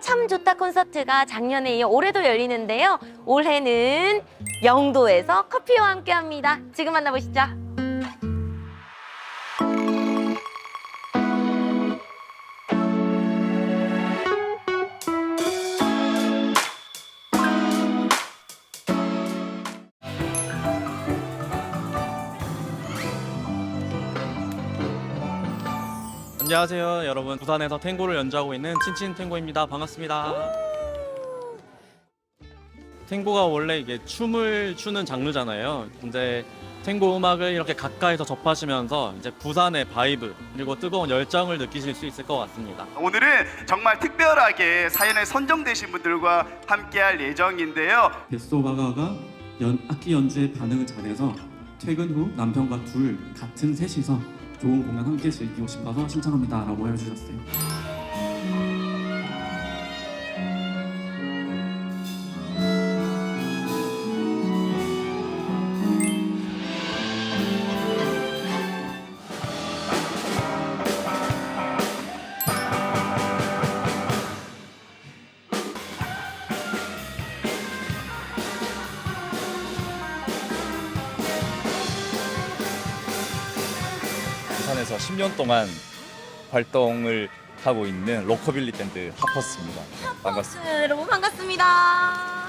참 좋다 콘서트가 작년에 이어 올해도 열리는데요. 올해는 영도에서 커피와 함께 합니다. 지금 만나보시죠. 안녕하세요 여러분. 부산에서 탱고를 연주하고 있는 친친 탱고입니다. 반갑습니다. 탱고가 원래 이게 춤을 추는 장르잖아요. 근데 탱고 음악을 이렇게 가까이서 접하시면서 이제 부산의 바이브 그리고 뜨거운 열정을 느끼실 수 있을 것 같습니다. 오늘은 정말 특별하게 사연에 선정되신 분들과 함께할 예정인데요. 뱃소바가가 연, 악기 연주에 반응을 잘해서 퇴근 후 남편과 둘 같은 셋이서 좋은 공연 함께 즐기고 싶어서 신청합니다 라고 해주셨어요 부산에서 10년 동안 활동을 하고 있는 로커빌리 밴드 하퍼스입니다. 반갑습니다. 네, 여러분 반갑습니다.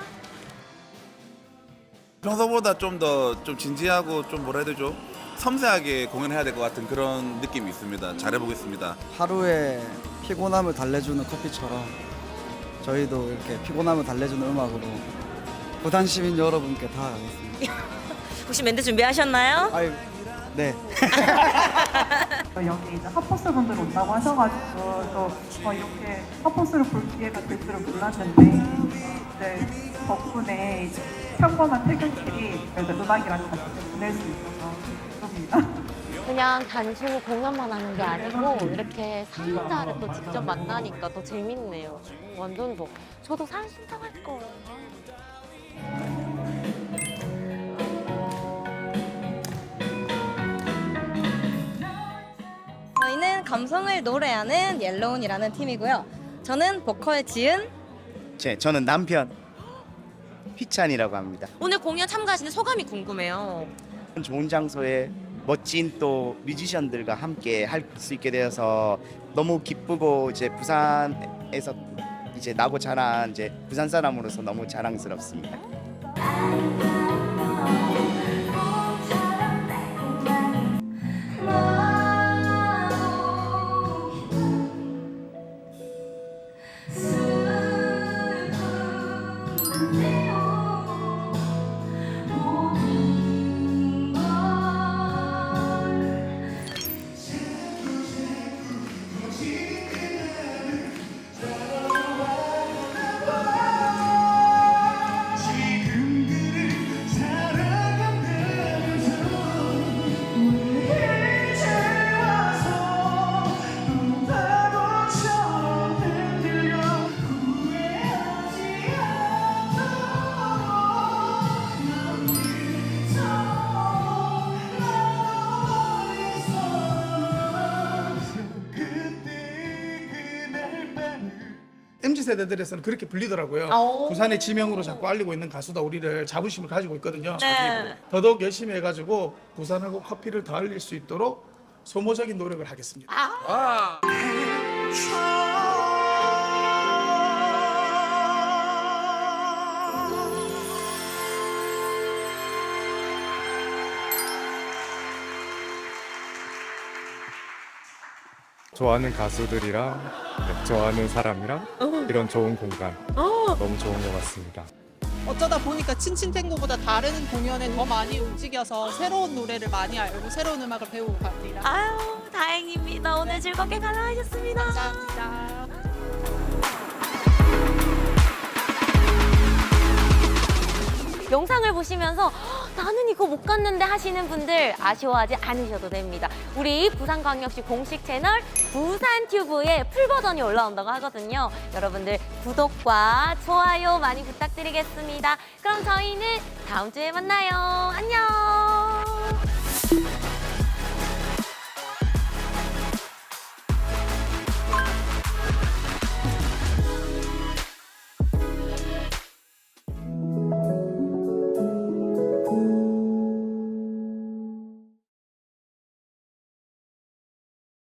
평소보다 좀 더 좀 진지하고 좀 뭐라 해야 되죠? 섬세하게 공연해야 될 것 같은 그런 느낌이 있습니다. 잘해보겠습니다. 하루에 피곤함을 달래주는 커피처럼 저희도 이렇게 피곤함을 달래주는 음악으로 부산 시민 여러분께 다가가겠습니다. 혹시 멘트 준비하셨나요? 아이, 네. 여기 이제 핫포스 분들 온다고 하셔가지고 또 어, 이렇게 핫포스를 볼 기회가 될 줄은 몰랐는데 이제 덕분에 이제 평범한 퇴근길이 그래도 음악이랑 같이 보낼 수 있어서 기쁩니다. 그냥 단순히 공연만 하는 게 아니고 이렇게 사연자를 또 직접 만나니까 더 재밌네요. 완전 뭐 저도 사연 신청할 거예요. 감성을 노래하는 옐로운이라는 팀이고요. 저는 보컬 지은 제, 저는 남편 휘찬이라고 합니다. 오늘 공연 참가하시는 소감이 궁금해요. 좋은 장소에 멋진 또 뮤지션들과 함께 할 수 있게 되어서 너무 기쁘고 이제 부산에서 이제 나고 자란 이제 부산 사람으로서 너무 자랑스럽습니다. You. MZ 세대들에서는 그렇게 불리더라고요. 오. 부산의 지명으로 자꾸 알리고 있는 가수다 우리를 자부심을 가지고 있거든요. 네. 더더욱 열심히 해가지고 부산하고 커피를 더 알릴 수 있도록 소모적인 노력을 하겠습니다. 좋아하는 가수들이랑 네, 좋아하는 사람이랑 이런 좋은 공간 너무 좋은 것 같습니다. 어쩌다 보니까 친친탱고보다 다른 공연에 더 많이 움직여서 새로운 노래를 많이 알고 새로운 음악을 배우고 갑니다. 아유 다행입니다. 오늘 즐겁게 관람하셨습니다. 감사합니다. 영상을 보시면서 "헉, 나는 이거 못 갔는데 하시는 분들 아쉬워하지 않으셔도 됩니다. 우리 부산광역시 공식 채널 부산튜브에 풀 버전이 올라온다고 하거든요. 여러분들 구독과 좋아요 많이 부탁드리겠습니다. 그럼 저희는 다음 주에 만나요. 안녕.